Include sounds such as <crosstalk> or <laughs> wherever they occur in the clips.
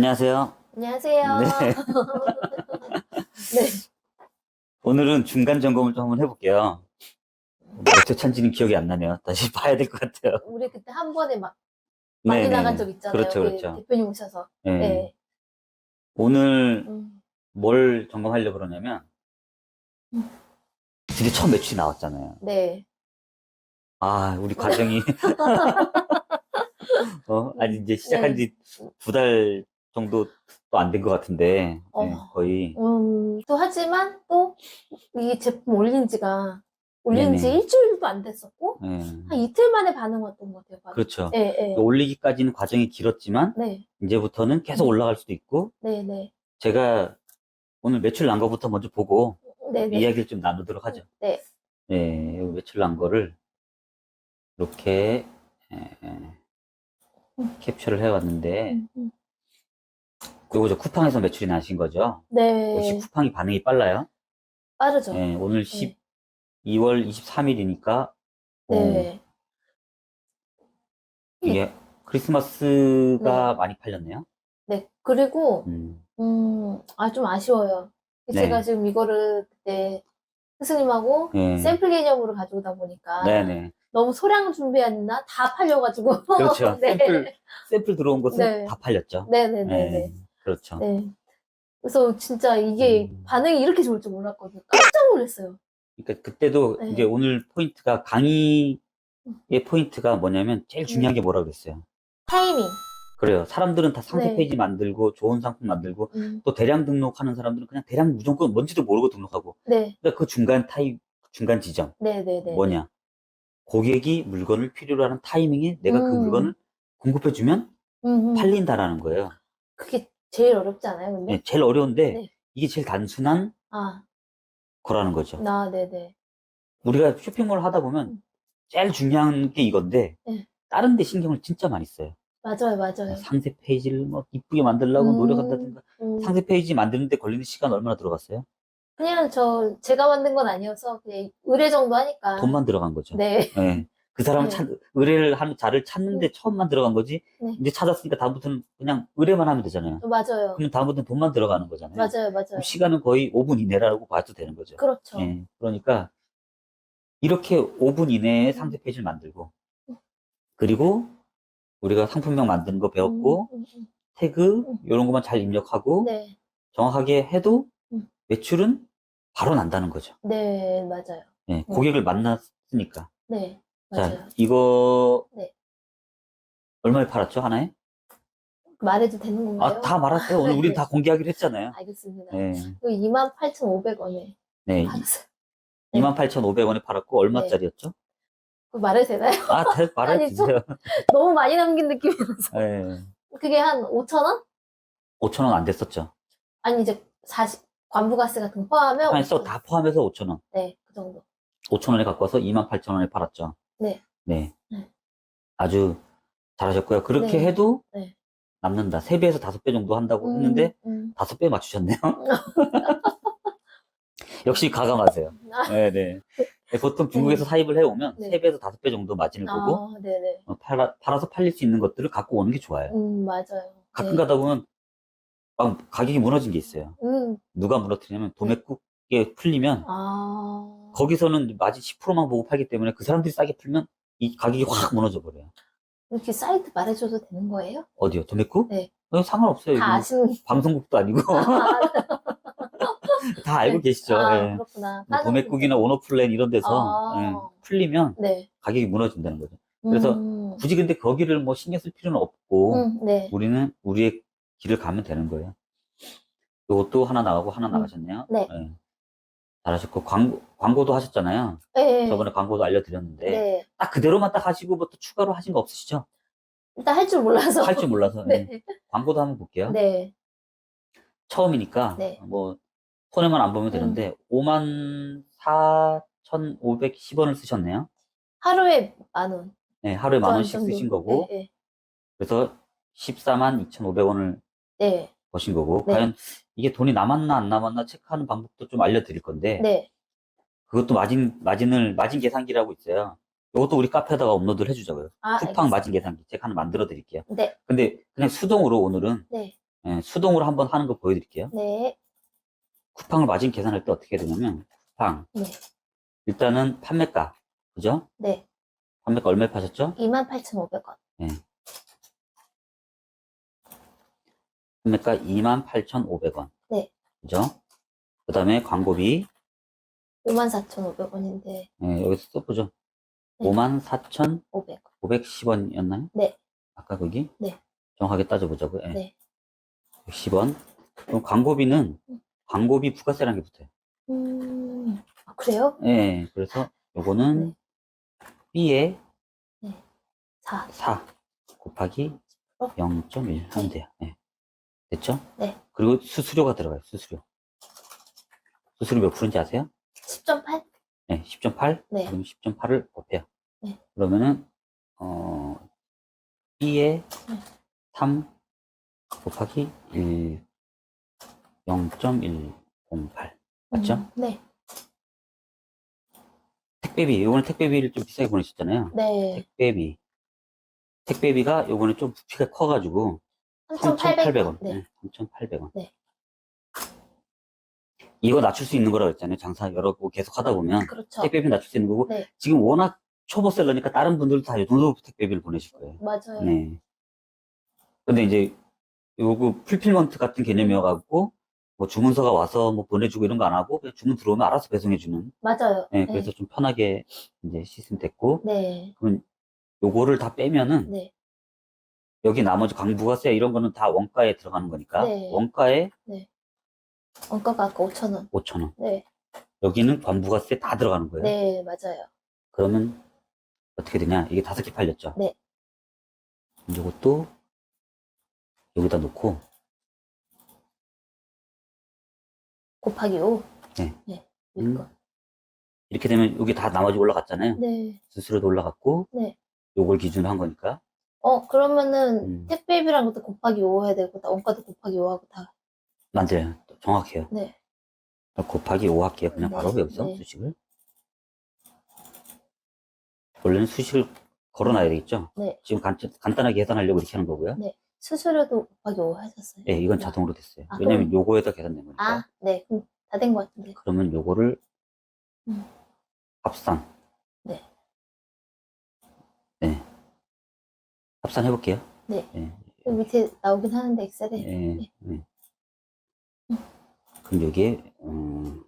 안녕하세요. 안녕하세요. 네. <laughs> 네. 오늘은 중간 점검을 좀 한번 해볼게요. 몇초 찬지는 기억이 안 나네요. 다시 <laughs> 봐야 될 것 같아요. 우리 그때 한 번에 막 많이 네네. 나간 적 있잖아요. 그렇죠, 우리 그렇죠. 대표님 오셔서. 네. 네. 오늘 음. 뭘 점검하려고 그러냐면, 드디어 첫 매출이 나왔잖아요. 네. 아, 우리 과정이, <laughs> 어, 아니, 이제 시작한 네. 지두 달 정도 또 안 된 것 같은데, 어. 네, 거의. 음, 또 하지만 또 이 제품 올린 지가 올린 지 네네. 일주일도 안 됐었고 네. 한 이틀 만에 반응 왔던 것 같아요. 그렇죠. 네, 네. 올리기까지는 과정이 길었지만, 네. 이제부터는 계속 올라갈 수도 있고, 네, 네. 제가 오늘 매출 난 거부터 먼저 보고, 네, 네. 이야기를 좀 나누도록 하죠. 네. 네, 요 매출 난 거를 이렇게 에, 에, 캡처를 해왔는데, 음, 음. 요거 저 쿠팡에서 매출이 나신 거죠? 네. 역시 쿠팡이 반응이 빨라요. 빠르죠. 네, 오늘 12월 23일이니까 네. 이게 크리스마스가 네. 많이 팔렸네요. 네. 그리고 음, 음, 아, 좀 아쉬워요. 네. 제가 지금 이거를 그때 스승님하고 네. 샘플 개념으로 가져오다 보니까 네네. 너무 소량 준비했나? 다 팔려가지고. 그렇죠. <laughs> 네. 샘플, 샘플 들어온 것은 네. 다 팔렸죠. 네네네 네. 네, 그렇죠. 네. 그래서 진짜 이게 음. 반응이 이렇게 좋을 줄 몰랐거든요. 깜짝 놀랐어요. 그러니까 그때도 네. 이제 오늘 포인트가 강의의 포인트가 뭐냐면 제일 중요한 게 뭐라고 그랬어요. 타이밍. 그래요. 사람들은 다 상세 네. 페이지 만들고 좋은 상품 만들고 음, 또 대량 등록하는 사람들은 그냥 대량 무조건 뭔지도 모르고 등록하고 네. 그러니까 그 중간 타임 중간 지점 네 네 네. 뭐냐 고객이 물건을 필요로 하는 타이밍에 내가 그 음. 물건을 공급해 주면 음, 음. 팔린다라는 거예요. 그게 제일 어렵지 않아요, 근데? 네, 제일 어려운데 네. 이게 제일 단순한 아, 거라는 거죠. 나, 네네. 우리가 쇼핑몰 하다 보면 음. 제일 중요한 게 이건데 네. 다른 데 신경을 진짜 많이 써요. 맞아요, 맞아요. 상세 페이지를 뭐 이쁘게 만들려고 음. 노력한다든가 음, 상세 페이지 만드는데 걸리는 시간 얼마나 들어갔어요? 그냥 저, 제가 만든 건 아니어서 그냥 의뢰 정도 하니까. 돈만 들어간 거죠. 네. 예. 그 사람은 네. 찾, 의뢰를 하는 자를 찾는데 처음만 들어간 거지. 네. 이제 찾았으니까 다음부터는 그냥 의뢰만 하면 되잖아요. 맞아요. 그러면 다음부터는 돈만 들어가는 거잖아요. 맞아요, 맞아요. 그럼 시간은 거의 5분 이내라고 봐도 되는 거죠. 그렇죠. 예. 그러니까 이렇게 5분 이내에 상세 페이지를 만들고 그리고 우리가 상품명 만드는 거 배웠고 음, 음, 음. 태그 음. 이런 것만 잘 입력하고 네. 정확하게 해도 음. 매출은 바로 난다는 거죠. 네, 맞아요. 예, 고객을 만났으니까. 네, 맞아요. 자, 이거 네. 얼마에 팔았죠? 하나에? 말해도 되는 건가요? 아, 다 말았어요. 오늘 우린 <laughs> 네. 다 공개하기로 했잖아요. 알겠습니다. 네. 그 28,500원에 네. 팔았어요. 네. 28,500원에 팔았고 얼마짜리였죠? 그 말해도 되나요? 아, 다 <laughs> 말해주세요. <laughs> 너무 많이 남긴 느낌이라서. 네. 그게 한 5,000원? 5,000원 안 됐었죠. 아니, 이제 40, 관부가스 같은 거 포함하면. 한서 5,000원. 다 포함해서 5,000원. 네, 그 정도. 5,000원에 갖고 와서 28,000원에 팔았죠. 네. 네. 네. 아주 잘하셨고요. 그렇게 네. 해도 네. 남는다. 3배에서 5배 정도 한다고 음, 했는데 음. 5배 맞추셨네요. <laughs> 역시 가감하세요. <laughs> 아, 네, 네. 보통 중국에서 사입을 해오면 네. 3배에서 5배 정도 마진을 보고 아, 네네. 어, 팔아, 팔아서 팔릴 수 있는 것들을 갖고 오는 게 좋아요. 음, 맞아요. 가끔 네. 가다 보면 막 가격이 무너진 게 있어요. 음, 누가 무너뜨리냐면 도매국에 풀리면 아. 거기서는 마진 10%만 보고 팔기 때문에 그 사람들이 싸게 풀면 이 가격이 확 무너져 버려요. 이렇게 사이트 말해줘도 되는 거예요? 어디요? 도매국? 네. 어, 상관없어요. 다 아시는. 방송국도 아니고 <laughs> <laughs> 다 알고 네. 계시죠. 아, 예. 그렇구나. 뭐 도매국이나 오너플랜 이런 데서 아. 예, 풀리면 네. 가격이 무너진다는 거죠. 그래서 음, 굳이 근데 거기를 뭐 신경 쓸 필요는 없고 음, 네. 우리는 우리의 길을 가면 되는 거예요. 요것도 하나 나가고 하나 음. 나가셨네요. 네. 예. 잘하셨고 광고 광고도 하셨잖아요. 네. 저번에 광고도 알려드렸는데 네. 딱 그대로만 딱 하시고 뭐또 추가로 하신 거 없으시죠? 일단 할 줄 몰라서. 할 줄 몰라서 예. <laughs> 네. 광고도 한번 볼게요. 네. 처음이니까 네. 뭐 손해만 안 보면 되는데 5만 4,510원을 쓰셨네요. 하루에 만 원. 네, 하루에 만그 원씩 정도. 쓰신 거고 네. 그래서 14만 2,500원을 네. 버신 거고 네. 과연 이게 돈이 남았나 안 남았나 체크하는 방법도 좀 알려드릴 건데 네. 그것도 마진 마진을 마진 계산기라고 있어요. 이것도 우리 카페에다가 업로드를 해주자고요. 아, 쿠팡 알겠습니다. 마진 계산기 제가 하나 만들어 드릴게요. 네. 근데 그냥 수동으로 오늘은 네. 예, 수동으로 한번 하는 거 보여드릴게요. 네. 쿠팡을 마진 계산할 때 어떻게 되냐면, 쿠팡. 네. 일단은 판매가, 그죠? 네. 판매가 얼마에 파셨죠? 28,500원. 판매가 28,500원. 네. 그죠? 그 다음에 광고비, 54,500원인데, 예, 여기서 써보죠. 네. 54,510원이었나요? 500원. 아까 거기? 네. 정확하게 따져보자고요. 예. 네. 110원. 그럼 광고비는 음. 광고비 부가세라는 게 붙어요. 음, 아, 그래요? 예, 그래서 요거는 네. B에 4. 4 곱하기 어? 0.1 하면 돼요. 예. 됐죠? 네. 그리고 수수료가 들어가요, 수수료. 수수료 몇 프로인지 아세요? 10.8? 네, 10.8? 네. 그럼 10.8을 곱해요. 네. 그러면은, 어, B에 네. 3 곱하기 1, 0.108. 맞죠? 음, 네. 택배비, 요거는 택배비를 좀 비싸게 보내셨잖아요. 네. 택배비. 택배비가 요거는 좀 부피가 커가지고, 3,800원. 3,800원. 네. 3,800원. 네. 이거 낮출 수 있는 거라고 했잖아요. 장사 여러 거 계속 하다 보면. 그렇죠. 택배비 낮출 수 있는 거고, 네. 지금 워낙 초보셀러니까 다른 분들도 다요 정도 택배비를 보내실 거예요. 맞아요. 네. 근데 이제, 요거 풀필먼트 같은 개념이어갖고, 뭐 주문서가 와서 뭐 보내주고 이런 거 안 하고, 그냥 주문 들어오면 알아서 배송해주는. 맞아요. 네, 네. 그래서 좀 편하게 이제 시스템 됐고, 네. 요거를 다 빼면은, 네. 여기 나머지 광부가세 이런 거는 다 원가에 들어가는 거니까, 네. 원가에 원가가 아까 5,000원. 5,000원. 네. 여기는 관부가세 다 들어가는 거예요. 네, 맞아요. 그러면 어떻게 되냐? 이게 다섯 개 팔렸죠? 네. 이것도 여기다 놓고, 곱하기 5. 네. 네. 음. 이거. 이렇게 되면 여기 다 나머지 올라갔잖아요. 네. 수수료도 올라갔고, 네. 요걸 기준으로 한 거니까. 어, 그러면은 음. 택배비랑 것도 곱하기 5 해야 되고, 다 원가도 곱하기 5 하고 다. 맞아요. 정확해요. 네. 곱하기 5 할게요. 그냥 네, 바로 여기서 네. 수식을. 원래는 수식을 걸어놔야 되겠죠? 네. 지금 간, 간단하게 계산하려고 이렇게 하는 거고요. 네. 수수료도 곱하기 5 하셨어요. 예, 이건 자동으로 됐어요. 아, 왜냐면 요거에다 계산된 거니까. 아, 네. 그럼 다 된 것 같은데. 그러면 요거를 음. 합산. 네. 네. 합산 해 볼게요. 네. 예, 여기 밑에 나오긴 하는데, 엑셀에. 예, 네. 예. 그럼 여기에, 음,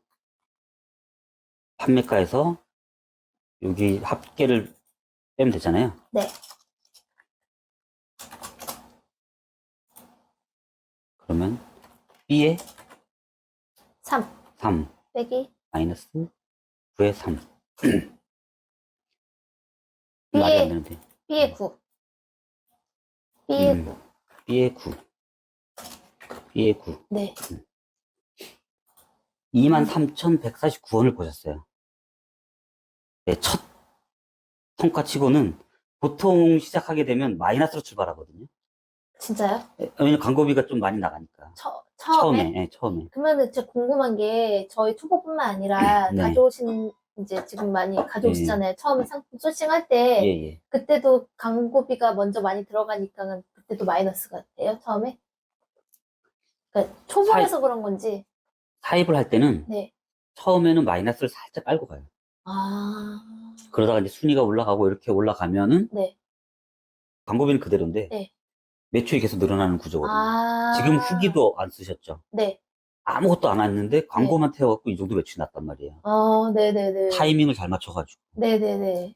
판매가에서 여기 합계를 빼면 되잖아요. 네. 그러면 B에 3 3 빼기 마이너스 9에 3. B에- 말이 안 되는데. B의 9. B의 음. 9. B에 9. B에 9. 네. 23,149원을 보셨어요. 네, 첫 통과치고는 보통 시작하게 되면 마이너스로 출발하거든요. 진짜요? 예, 왜냐면 광고비가 좀 많이 나가니까. 처, 처음에? 처음에, 예, 처음에. 그러면은 진짜 궁금한 게 저희 초보뿐만 아니라 네. 가져오신 이제 지금 많이 가져오시잖아요. 처음에 상품 소싱할 때 예, 예. 그때도 광고비가 먼저 많이 들어가니까 그때도 마이너스가 돼요. 처음에? 그러니까 초보라서 그런 건지. 사입을 할 때는 네. 처음에는 마이너스를 살짝 깔고 가요. 아. 그러다가 이제 순위가 올라가고 이렇게 올라가면은 네. 광고비는 그대로인데 네. 매출이 계속 늘어나는 구조거든요. 아. 지금 후기도 안 쓰셨죠? 네. 아무것도 안 했는데 광고만 태워갖고 이 정도 매출이 났단 말이에요. 아, 네네네. 타이밍을 잘 맞춰가지고. 네네네.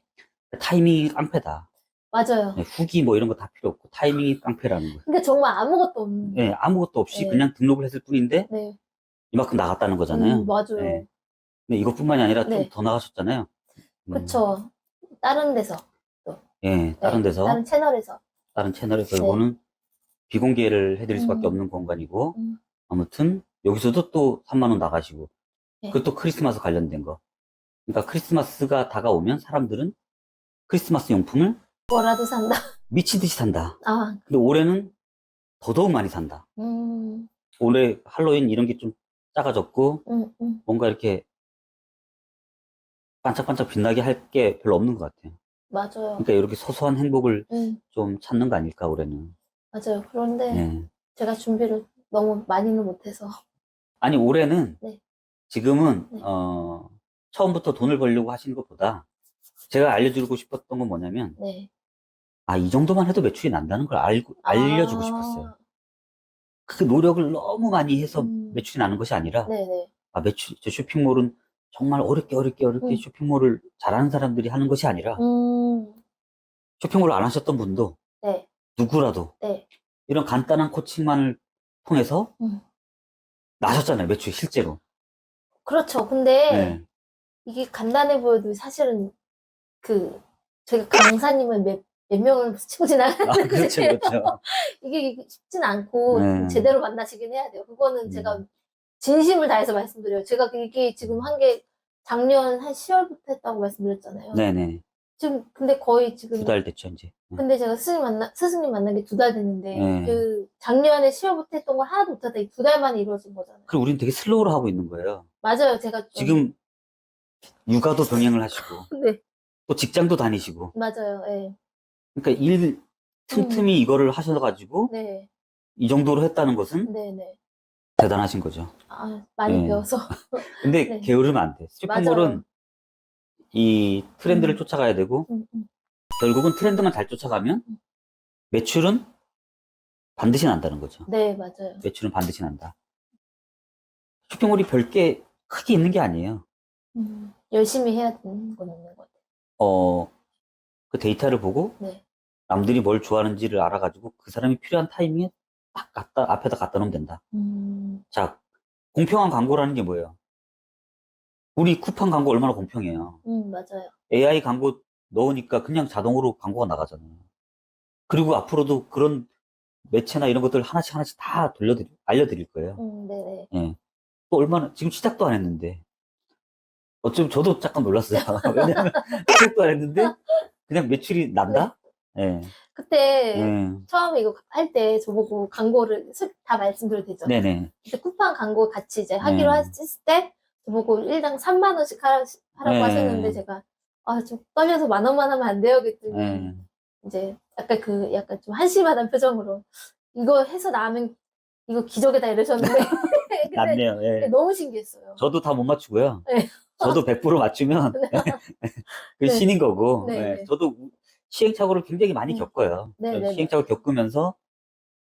타이밍이 깡패다. 맞아요. 네, 후기 뭐 이런 거 다 필요 없고 타이밍이 깡패라는 거예요. 근데 정말 아무것도 없는. 네, 아무것도 없이 네. 그냥 등록을 했을 뿐인데 네. 이만큼 나갔다는 거잖아요. 음, 맞아요. 네. 근데 이것뿐만이 아니라 좀 네. 더 나가셨잖아요. 음, 그쵸. 다른 데서. 예, 다른 네, 데서 다른 채널에서. 다른 채널에서 네. 이거는 비공개를 해드릴 수밖에 음. 없는 공간이고 음. 아무튼 여기서도 또 3만 원 나가시고 네. 그것도 크리스마스 관련된 거. 그러니까 크리스마스가 다가오면 사람들은 크리스마스 용품을 뭐라도 산다. 미친 듯이 산다. 아, 근데 올해는 더더욱 많이 산다. 음, 올해 할로윈 이런 게 좀 작아졌고 음, 음. 뭔가 이렇게 반짝반짝 빛나게 할 게 별로 없는 것 같아요. 맞아요. 그러니까 이렇게 소소한 행복을 음, 좀 찾는 거 아닐까 올해는. 맞아요. 그런데 예. 제가 준비를 너무 많이는 못해서. 아니, 올해는 네. 지금은, 네. 어, 처음부터 돈을 벌려고 하시는 것보다 제가 알려주고 싶었던 건 뭐냐면, 네. 아, 이 정도만 해도 매출이 난다는 걸 알고, 알려주고 아, 싶었어요. 그 노력을 너무 많이 해서 음. 매출이 나는 것이 아니라, 네네. 아, 매출, 저 쇼핑몰은 정말 어렵게 어렵게 어렵게 음. 쇼핑몰을 잘하는 사람들이 하는 것이 아니라, 음, 쇼핑몰을 안 하셨던 분도 네. 누구라도 네. 이런 간단한 코칭만을 통해서 음. 나셨잖아요, 매출 실제로. 그렇죠. 근데 네. 이게 간단해 보여도 사실은 그 저희가 강사님은 몇, 몇 명을 치고 아, 지나가는데 그렇죠, 그렇죠. <laughs> 이게 쉽진 않고 네. 제대로 만나시긴 해야 돼요. 그거는 음. 제가 진심을 다해서 말씀드려요. 제가 이게 지금 한 게 작년 한 10월부터 했다고 말씀드렸잖아요. 네네. 지금 근데 거의 지금 두 달 됐죠, 이제. 네. 근데 제가 스승님 만나 스승님 만난 게 두 달 됐는데 네. 그 작년에 10월부터 했던 걸 하나도 못하다 이 두 달 만에 이루어진 거잖아요. 그리고 우리는 되게 슬로우로 하고 있는 거예요. 맞아요. 제가 좀 지금 육아도 병행을 하시고, <laughs> 네 또 직장도 다니시고, 맞아요. 네. 그러니까 일 틈틈이 이거를 하셔가지고, 네. 이 정도로 했다는 것은 네 네. 대단하신 거죠. 아, 많이 네. 배워서. <laughs> 근데 <laughs> 네. 게으르면 안 돼. 맞아요. 이 트렌드를 음. 쫓아가야 되고, 음, 음. 결국은 트렌드만 잘 쫓아가면 음. 매출은 반드시 난다는 거죠. 네, 맞아요. 매출은 반드시 난다. 쇼핑몰이 별게 크게 있는 게 아니에요. 음, 열심히 해야 되는 건 있는 것 같아요. 어, 그 데이터를 보고 네. 남들이 뭘 좋아하는지를 알아가지고 그 사람이 필요한 타이밍에 딱 갖다, 앞에다 갖다 놓으면 된다. 음, 자, 공평한 광고라는 게 뭐예요? 우리 쿠팡 광고 얼마나 공평해요. 음, 맞아요. AI 광고 넣으니까 그냥 자동으로 광고가 나가잖아요. 그리고 앞으로도 그런 매체나 이런 것들 하나씩 하나씩 다 돌려드릴, 알려드릴 거예요. 음, 네네. 예. 또 얼마나, 지금 시작도 안 했는데. 어쩜 저도 잠깐 놀랐어요. <laughs> 왜냐면 시작도 안 했는데 그냥 매출이 난다? 예. 그때 예. 처음에 이거 할 때 저보고 광고를 솔- 다 말씀드려도 되죠? 네네. 그때 쿠팡 광고 같이 이제 하기로 네. 했을 때저 보고 1당 3만 원씩 하라, 하라고 네. 하셨는데 제가 아, 좀 떨려서 만 원만 하면 안 돼요? 그랬더니 예. 이제 약간 그 약간 좀 한심하단 표정으로 이거 해서 나면 이거 기적이다 이러셨는데 <laughs> 낫네요. 예. 너무 신기했어요. 저도 다 못 맞추고요. 네. 저도 100% 맞추면 <laughs> 그 네. 신인 거고. 네, 예. 네. 저도 시행착오를 굉장히 많이 음. 겪어요. 네, 네, 네. 시행착오를 겪으면서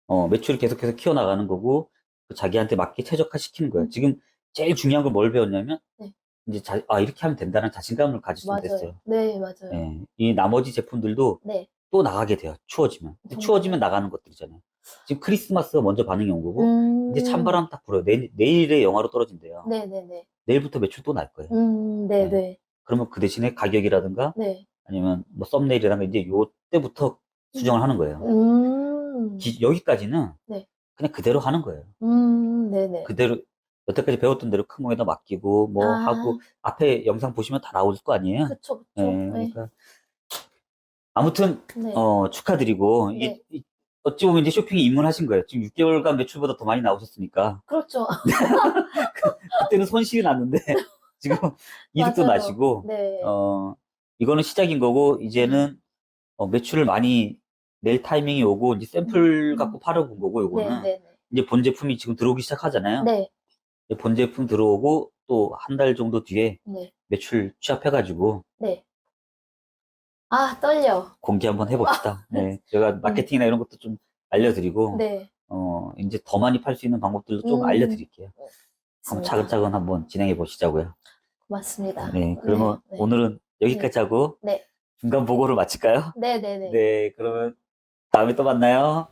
어, 매출을 계속해서 키워나가는 거고 그 자기한테 맞게 최적화시키는 거예요. 음. 지금 제일 중요한 건뭘 배웠냐면 네. 이제 자, 아 이렇게 하면 된다는 자신감을 가질 수. 됐어요. 네, 맞아요. 예. 이 나머지 제품들도 네. 또 나가게 돼요. 추워지면. 정말. 추워지면 나가는 것들이잖아요. 지금 크리스마스가 먼저 반응이 온 거고 음, 이제 찬바람 딱 불어요. 내, 내일의 영하로 떨어진대요. 네, 네, 네. 내일부터 매출 또 날 거예요. 음, 네, 네. 네. 그러면 그 대신에 가격이라든가 네. 아니면 뭐 썸네일이라든가 이제 요 때부터 수정을 하는 거예요. 음. 기- 여기까지는 네. 그냥 그대로 하는 거예요. 음, 네, 네. 그대로 여태까지 배웠던 대로 크모에다 맡기고 뭐 아. 하고 앞에 영상 보시면 다 나올 거 아니에요. 그쵸, 그쵸. 예, 네. 그러니까 아무튼 네. 어, 축하드리고 이게 네. 이- 어찌 보면 이제 쇼핑이 입문하신 거예요. 지금 6개월간 매출보다 더 많이 나오셨으니까 그렇죠. <laughs> 그때는 손실이 났는데 <laughs> 지금 이득도 맞아요. 나시고 네. 어 이거는 시작인 거고 이제는 어, 매출을 많이 낼 타이밍이 오고 이제 샘플 음. 갖고 팔아본 거고 네, 요거는 네, 네. 이제 본 제품이 지금 들어오기 시작하잖아요. 네, 본 제품 들어오고 또 한 달 정도 뒤에 네, 매출 취합해가지고 네. 아, 떨려. 공개 한번 해봅시다. 네, 제가 마케팅이나 이런 것도 좀 알려드리고 네. 어 이제 더 많이 팔 수 있는 방법들도 좀 음. 알려드릴게요. 한번 맞습니다. 차근차근 한번 진행해 보시자고요. 고맙습니다. 네, 그러면 네. 오늘은 여기까지 하고 네. 중간 보고를 마칠까요? 네, 네, 네. 네, 그러면 다음에 또 만나요.